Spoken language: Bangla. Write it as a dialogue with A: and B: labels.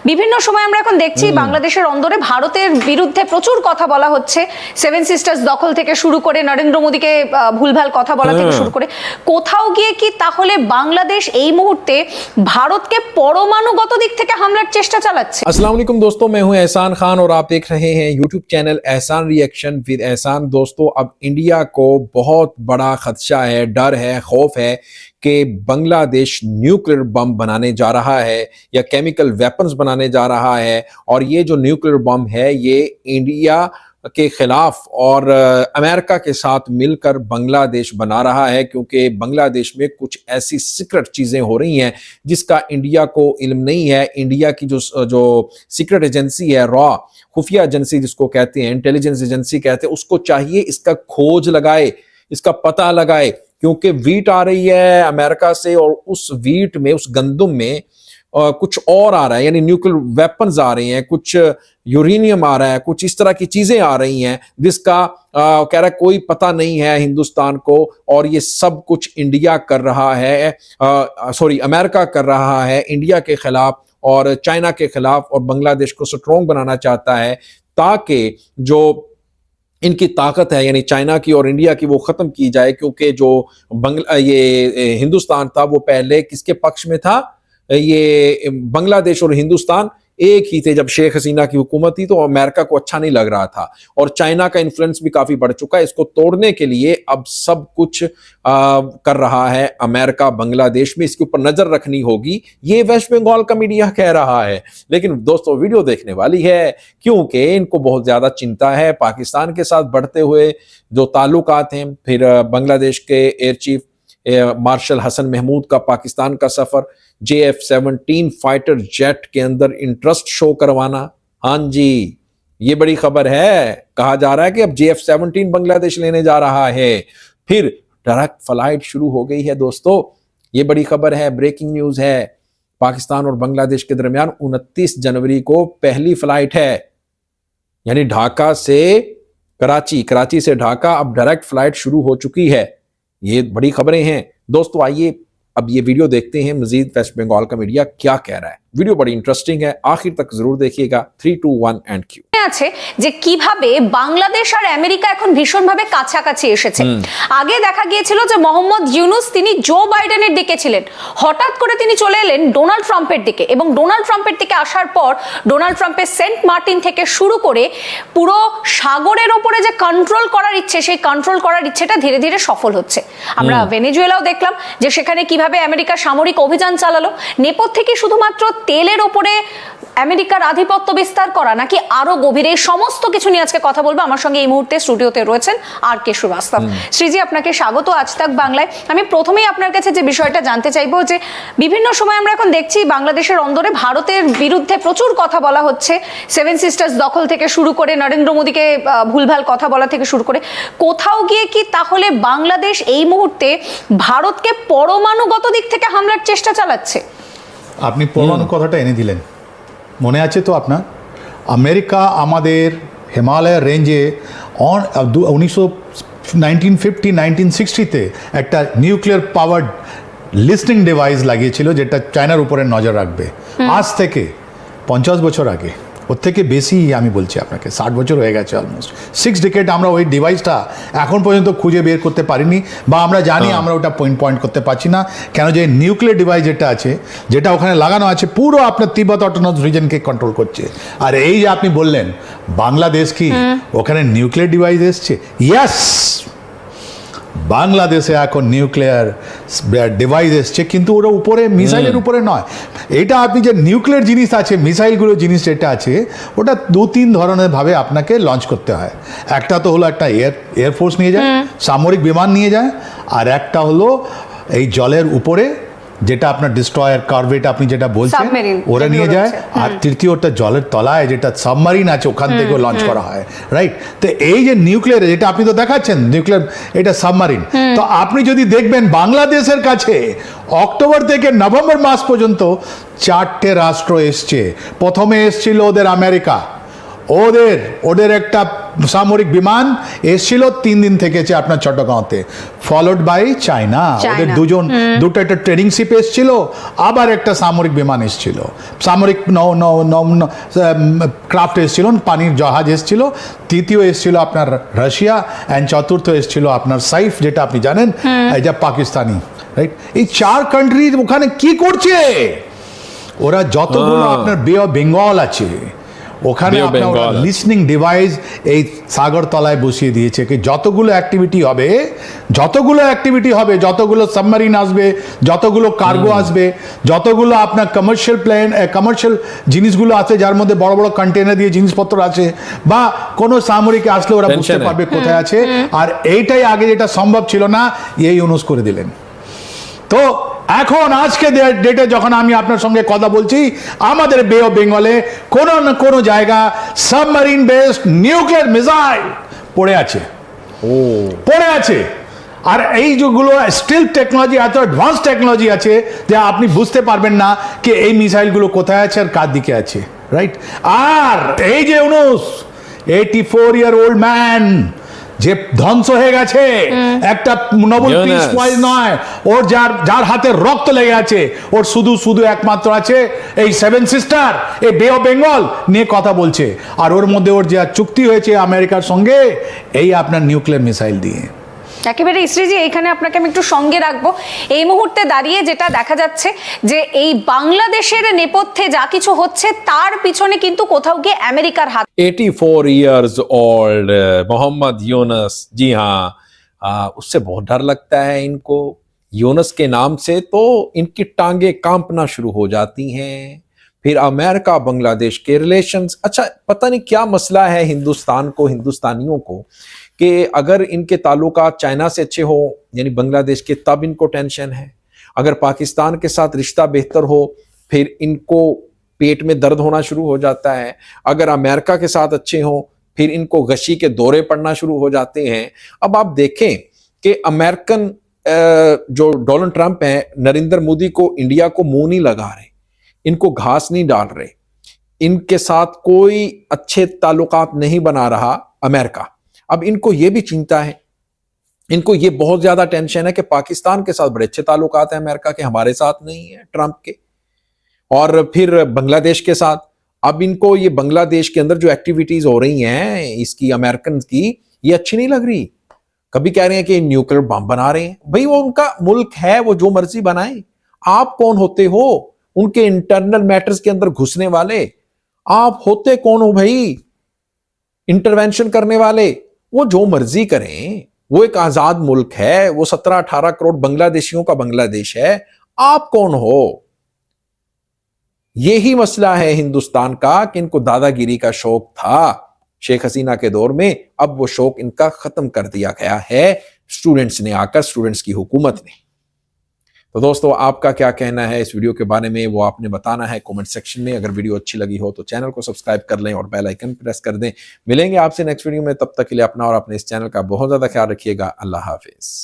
A: বিভিন্ন সময় আমরা এখন দেখছি বাংলাদেশের অন্দরে ভারতের বিরুদ্ধে প্রচুর কথা বলা হচ্ছে সেভেন সিস্টার্স দখল থেকে শুরু করে নরেন্দ্র মোদীকে আহ, ভুলভাল কথা বলা থেকে শুরু করে কোথাও গিয়ে কি তাহলে বাংলাদেশ এই মুহূর্তে ভারতকে পরমাণুগত দিক থেকে হামলার চেষ্টা চালাচ্ছে
B: अस्सलाम वालेकुम दोस्तों मैं हूं एहसान खान और आप देख रहे हैं YouTube channel Ehsan reaction with Ehsan दोस्तों अब इंडिया को बहुत बड़ा खदशा है डर है खौफ है کہ بنگلہ دیش نیوکلئر بم بنانے جا رہا ہے یا کیمیکل ویپنز بنانے جا رہا ہے اور یہ جو نیوکلئر بم ہے یہ انڈیا کے خلاف اور امریکہ کے ساتھ مل کر بنگلہ دیش بنا رہا ہے کیونکہ بنگلہ دیش میں کچھ ایسی سیکرٹ چیزیں ہو رہی ہیں جس کا انڈیا کو علم نہیں ہے۔ انڈیا کی جو جو سیکرٹ ایجنسی ہے را، خفیہ ایجنسی جس کو کہتے ہیں، انٹیلیجنس ایجنسی کہتے ہیں، اس کو چاہیے اس کا کھوج لگائے، اس کا پتہ لگائے۔ کیونکہ ویٹ آ رہی ہے امریکہ سے اور اس ویٹ میں، اس گندم میں کچھ اور آ رہا ہے یعنی نیوکل ویپنز آ رہے ہیں، کچھ یورینیم آ رہا ہے، کچھ اس طرح کی چیزیں آ رہی ہیں جس کا کہہ رہا ہے کوئی پتہ نہیں ہے ہندوستان کو اور یہ سب کچھ انڈیا کر رہا ہے سوری، امریکہ کر رہا ہے، انڈیا کے خلاف اور چائنا کے خلاف اور بنگلہ دیش کو سٹرونگ بنانا چاہتا ہے تاکہ جو ان کی طاقت ہے یعنی چائنا کی اور انڈیا کی وہ ختم کی جائے، کیونکہ جو بنگلہ یہ ہندوستان تھا، وہ پہلے کس کے پکش میں تھا؟ یہ بنگلہ دیش اور ہندوستان ایک ہی تھے جب شیخ حسینہ کی حکومت تھی تو امریکہ کو اچھا نہیں لگ رہا تھا اور چائنا کا انفلوئنس بھی کافی بڑھ چکا ہے۔ اس کو توڑنے کے لیے اب سب کچھ کر رہا ہے۔ امریکہ، بنگلہ دیش میں اس کے اوپر نظر رکھنی ہوگی۔ یہ ویسٹ بنگال کا میڈیا کہہ رہا ہے۔ لیکن دوستو، ویڈیو دیکھنے والی ہے۔ کیونکہ ان کو بہت زیادہ چنتا ہے۔ پاکستان کے ساتھ بڑھتے ہوئے جو تعلقات ہیں، پھر بنگلہ دیش کے ایئر چیف مارشل حسن محمود کا پاکستان کا سفر جے ایف سیونٹین فائٹر جیٹ کے اندر انٹرسٹ شو کروانا۔ ہاں جی یہ بڑی خبر ہے۔ کہا جا رہا ہے کہ اب جے ایف سیونٹین بنگلہ دیش لینے جا رہا ہے۔ پھر ڈرک فلائٹ شروع ہو گئی ہے دوستو۔ یہ بڑی خبر ہے، بریکنگ نیوز ہے۔ پاکستان اور بنگلہ دیش کے درمیان انتیس جنوری کو پہلی فلائٹ ہے۔ یعنی ڈھاکہ سے کراچی کراچی سے ڈھاکہ اب ڈائریکٹ فلائٹ شروع ہو چکی ہے۔ یہ بڑی خبریں ہیں۔ دوستو، آئیے اب یہ ویڈیو دیکھتے ہیں مزید ویسٹ بنگال کا میڈیا کیا کہہ رہا ہے۔ ویڈیو بڑی انٹرسٹنگ ہے، آخر تک ضرور دیکھیے گا۔ تھری ٹو ون اینڈ کیو
A: আছে যে কীভাবে বাংলাদেশ আর আমেরিকা এখন ভীষণভাবে কাছাকাছি এসেছে। আগে দেখা গিয়েছিল যে মোহাম্মদ ইউনুস তিনি জো বাইডেনের দিকে ছিলেন। হঠাৎ করে তিনি চলে এলেন ডোনাল্ড ট্রাম্পের দিকে এবং ডোনাল্ড ট্রাম্পের দিকে আসার পর ডোনাল্ড ট্রাম্পের সেন্ট মার্টিন থেকে শুরু করে পুরো সাগরের ওপরে যে কন্ট্রোল করার ইচ্ছে সেই কন্ট্রোল করার ইচ্ছেটা ধীরে ধীরে সফল হচ্ছে। আমরা ভেনেজুয়েলাও দেখলাম যে সেখানে কীভাবে আমেরিকা সামরিক অভিযান চালালো। নেপথ্যে শুধুমাত্র তেলের ওপরে আমেরিকার আধিপত্য বিস্তার করা নাকি আরও গভীরে এই সমস্ত কিছু নিয়ে আজকে কথা বলব। আমার সঙ্গে এই মুহূর্তে স্টুডিওতে রয়েছেন আর কে শ্রীবাস্তব। শ্রীজি আপনাকে স্বাগত আজ তাক বাংলায়। আমি প্রথমেই আপনার কাছে যে বিষয়টা জানতে চাইব যে বিভিন্ন সময় আমরা এখন দেখছি বাংলাদেশের অন্দরে ভারতের বিরুদ্ধে প্রচুর কথা বলা হচ্ছে। সেভেন সিস্টার্স দখল থেকে শুরু করে নরেন্দ্র মোদীকে ভুলভাল কথা বলা থেকে শুরু করে। কোথাও গিয়ে কি তাহলে বাংলাদেশ এই মুহূর্তে ভারতকে পরমাণুগত দিক থেকে হামলার চেষ্টা চালাচ্ছে?
C: আপনি পরমাণু কথাটা এনে দিলেন। মনে আছে তো আপনার? আমেরিকা আমাদের হিমালয়ের রেঞ্জে অন উনিশশো নাইনটিন ফিফটি নাইনটিন সিক্সটিতে একটা নিউক্লিয়ার পাওয়ার লিস্টিং ডিভাইস লাগিয়েছিল যেটা চায়নার উপরে নজর রাখবে।
A: আজ
C: থেকে পঞ্চাশ বছর আগে। ওর থেকে বেশি আমি বলছি আপনাকে ষাট বছর হয়ে গেছে অলমোস্ট সিক্স ডিকেট আমরা ওই ডিভাইসটা এখন পর্যন্ত খুঁজে বের করতে পারিনি বা আমরা জানি আমরা ওটা পয়েন্ট পয়েন্ট করতে পারছি না কেন যে নিউক্লিয়ার ডিভাইস যেটা আছে যেটা ওখানে লাগানো আছে পুরো আপনার তিব্বত অটোনস রিজনকে কন্ট্রোল করছে। আর এই যে আপনি বললেন বাংলাদেশ কি ওখানে নিউক্লিয়ার ডিভাইস এসছে? ইয়াস বাংলাদেশে এখন নিউক্লিয়ার ডিভাইস এসছে কিন্তু ওরা উপরে মিসাইলের উপরে নয়। এটা আপনি যে নিউক্লিয়ার জিনিস আছে মিসাইলগুলো জিনিস যেটা আছে ওটা দু তিন ধরনের ভাবে আপনাকে লঞ্চ করতে হয়। একটা তো হলো একটা এয়ার এয়ারফোর্স নিয়ে যায় সামরিক বিমান নিয়ে যায় আর একটা হলো এই জলের উপরে যেটা আপনার ডিস্ট্রয়ার কার্ভেট আপনি যেটা বলছেন
A: ওরা নিয়ে যায়। আর
C: তৃতীয়টা জলের তলায় যেটা সাবমারিন আছে ওখান থেকেও লঞ্চ করা হয় রাইট তো এই যে নিউক্লিয়ার যেটা আপনি তো দেখাচ্ছেন নিউক্লিয়ার এটা সাবমারিন তো আপনি যদি দেখবেন বাংলাদেশের কাছে অক্টোবর থেকে নভেম্বর মাস পর্যন্ত চারটে রাষ্ট্র এসছে। প্রথমে এসছিল ওদের আমেরিকা ওদের ওদের একটা সামরিক বিমান এসছিল তিন দিন থেকেছে আপনার চট্টগ্রামতে ফলোড বাই চায়না ওদের দুজন দুটো একটা ট্রেনিং শিপ এসছিল আবার একটা সামরিক বিমান এসছিল। সামরিক ক্রাফট এসছিল পানির জাহাজ এসছিল তৃতীয় এসছিল আপনার রাশিয়া অ্যান্ড চতুর্থ এসছিল আপনার সাইফ যেটা আপনি জানেন এটা পাকিস্তানি রাইট এই চার কান্ট্রি ওখানে কি করছে? ওরা যতগুলো। আপনার বে অফ বেঙ্গল আছে ওখানে লিসনিং ডিভাইস এই সাগর তলায় বসিয়ে দিয়েছে কি যতগুলো অ্যাক্টিভিটি হবে যতগুলো অ্যাক্টিভিটি হবে যতগুলো সাবমারিন আসবে যতগুলো কার্গো আসবে যতগুলো আপনার কমার্শিয়াল প্লেন কমার্শিয়াল জিনিসগুলো আছে যার মধ্যে বড় বড় কন্টেনার দিয়ে জিনিসপত্র আছে বা কোনো সামরিক আসলে ওরা বুঝতে পারবে কোথায় আছে। আর এইটাই আগে যেটা সম্ভব ছিল না এই অনুজ করে দিলেন। তো এখন আজকে ডেটে যখন আমি আপনার সঙ্গে কথা বলছি আমাদের বে অফ বেঙ্গলে কোনো না কোনো জায়গা সাবমারিন বেসড নিউক্লিয়ার মিসাইল পড়ে আছে।
B: ও।
C: পড়ে আছে। আর এই যেগুলো স্টিল টেকনোলজি এত অ্যাডভান্স টেকনোলজি আছে যে আপনি বুঝতে পারবেন না যে এই মিসাইলগুলো কোথায় আছে আর কার দিকে আছে রাইট আর এই যে অনুষ eighty four year old man যে ধ্বংস হয়ে গেছে। একটা নোবেল. পিস প্রাইজ নয়। ওর যার যার হাতে রক্ত লেগে আছে ওর শুধু শুধু একমাত্র আছে এই সেভেন সিস্টার এই বে অফ বেঙ্গল নিয়ে কথা বলছে। আর ওর মধ্যে ওর যা চুক্তি হয়েছে আমেরিকার সঙ্গে এই আপনার নিউক্লিয়ার মিসাইল দিয়ে।
A: একেবারে ইসরিজি এইখানে আপনাকে আমি একটু সঙ্গে রাখবো এই মুহূর্তে দাঁড়িয়ে যেটা দেখা যাচ্ছে যে এই বাংলাদেশের নেপথ্যে যা কিছু হচ্ছে তার পিছনে কিন্তু কোথাও গিয়ে আমেরিকার হাত
B: 84 इयर्स ओल्ड मोहम्मद यूनस जी हाँ आ, उससे बहुत डर लगता है इनको यूनस के नाम से तो इनकी टांगे कांपना शुरू हो जाती हैं پھر امریکہ، بنگلہ دیش کے ریلیشنز اچھا پتہ نہیں کیا مسئلہ ہے ہندوستان کو، ہندوستانیوں کو، کہ اگر ان کے تعلقات چائنا سے اچھے ہو یعنی بنگلہ دیش کے، تب ان کو ٹینشن ہے۔ اگر پاکستان کے ساتھ رشتہ بہتر ہو، پھر ان کو پیٹ میں درد ہونا شروع ہو جاتا ہے۔ اگر امریکہ کے ساتھ اچھے ہوں، پھر ان کو غشی کے دورے پڑنا شروع ہو جاتے ہیں۔ اب آپ دیکھیں کہ امریکن جو ڈونلڈ ٹرمپ ہیں، نریندر مودی کو انڈیا کو منہ نہیں لگا رہے۔ ان کو گھاس نہیں ڈال رہے۔ ان کے ساتھ کوئی اچھے تعلقات نہیں بنا رہا امریکہ۔ اب ان کو یہ بھی چنتا ہے۔ ان کو یہ بہت زیادہ ٹینشن ہے کہ پاکستان کے ساتھ بڑے اچھے تعلقات ہیں امریکہ کے، ہمارے ساتھ نہیں ہیں ٹرمپ کے۔ اور پھر بنگلہ دیش کے ساتھ۔ اب ان کو یہ بنگلہ دیش کے اندر جو ایکٹیویٹیز ہو رہی ہیں، اس کی امریکن کی، یہ اچھی نہیں لگ رہی۔ کبھی کہہ رہے ہیں کہ نیوکلر بم بنا رہے ہیں۔ بھئی وہ ان کا ملک ہے، وہ جو مرضی بنائیں۔ آپ کون ہوتے ہو؟ ان کے انٹرنل میٹرز کے اندر گھسنے والے۔ آپ ہوتے کون ہو بھائی؟ انٹروینشن کرنے والے۔ وہ جو مرضی کریں، وہ ایک آزاد ملک ہے، وہ سترہ اٹھارہ کروڑ بنگلہ دیشیوں کا بنگلہ دیش ہے۔ آپ کون ہو؟ یہی مسئلہ ہے ہندوستان کا کہ ان کو دادا گیری کا شوق تھا۔ شیخ حسینہ کے دور میں اب وہ شوق ان کا ختم کر دیا گیا ہے۔ اسٹوڈنٹس نے آ کر اسٹوڈنٹس کی حکومت نے۔ تو دوستو، آپ کا کیا کہنا ہے اس ویڈیو کے بارے میں؟ وہ آپ نے بتانا ہے کومنٹ سیکشن میں۔ اگر ویڈیو اچھی لگی ہو تو چینل کو سبسکرائب کر لیں اور بیل آئیکن پریس کر دیں۔ ملیں گے آپ سے نیکسٹ ویڈیو میں۔ تب تک کے لیے اپنا اور اپنے اس چینل کا بہت زیادہ خیال رکھیے گا۔ اللہ حافظ۔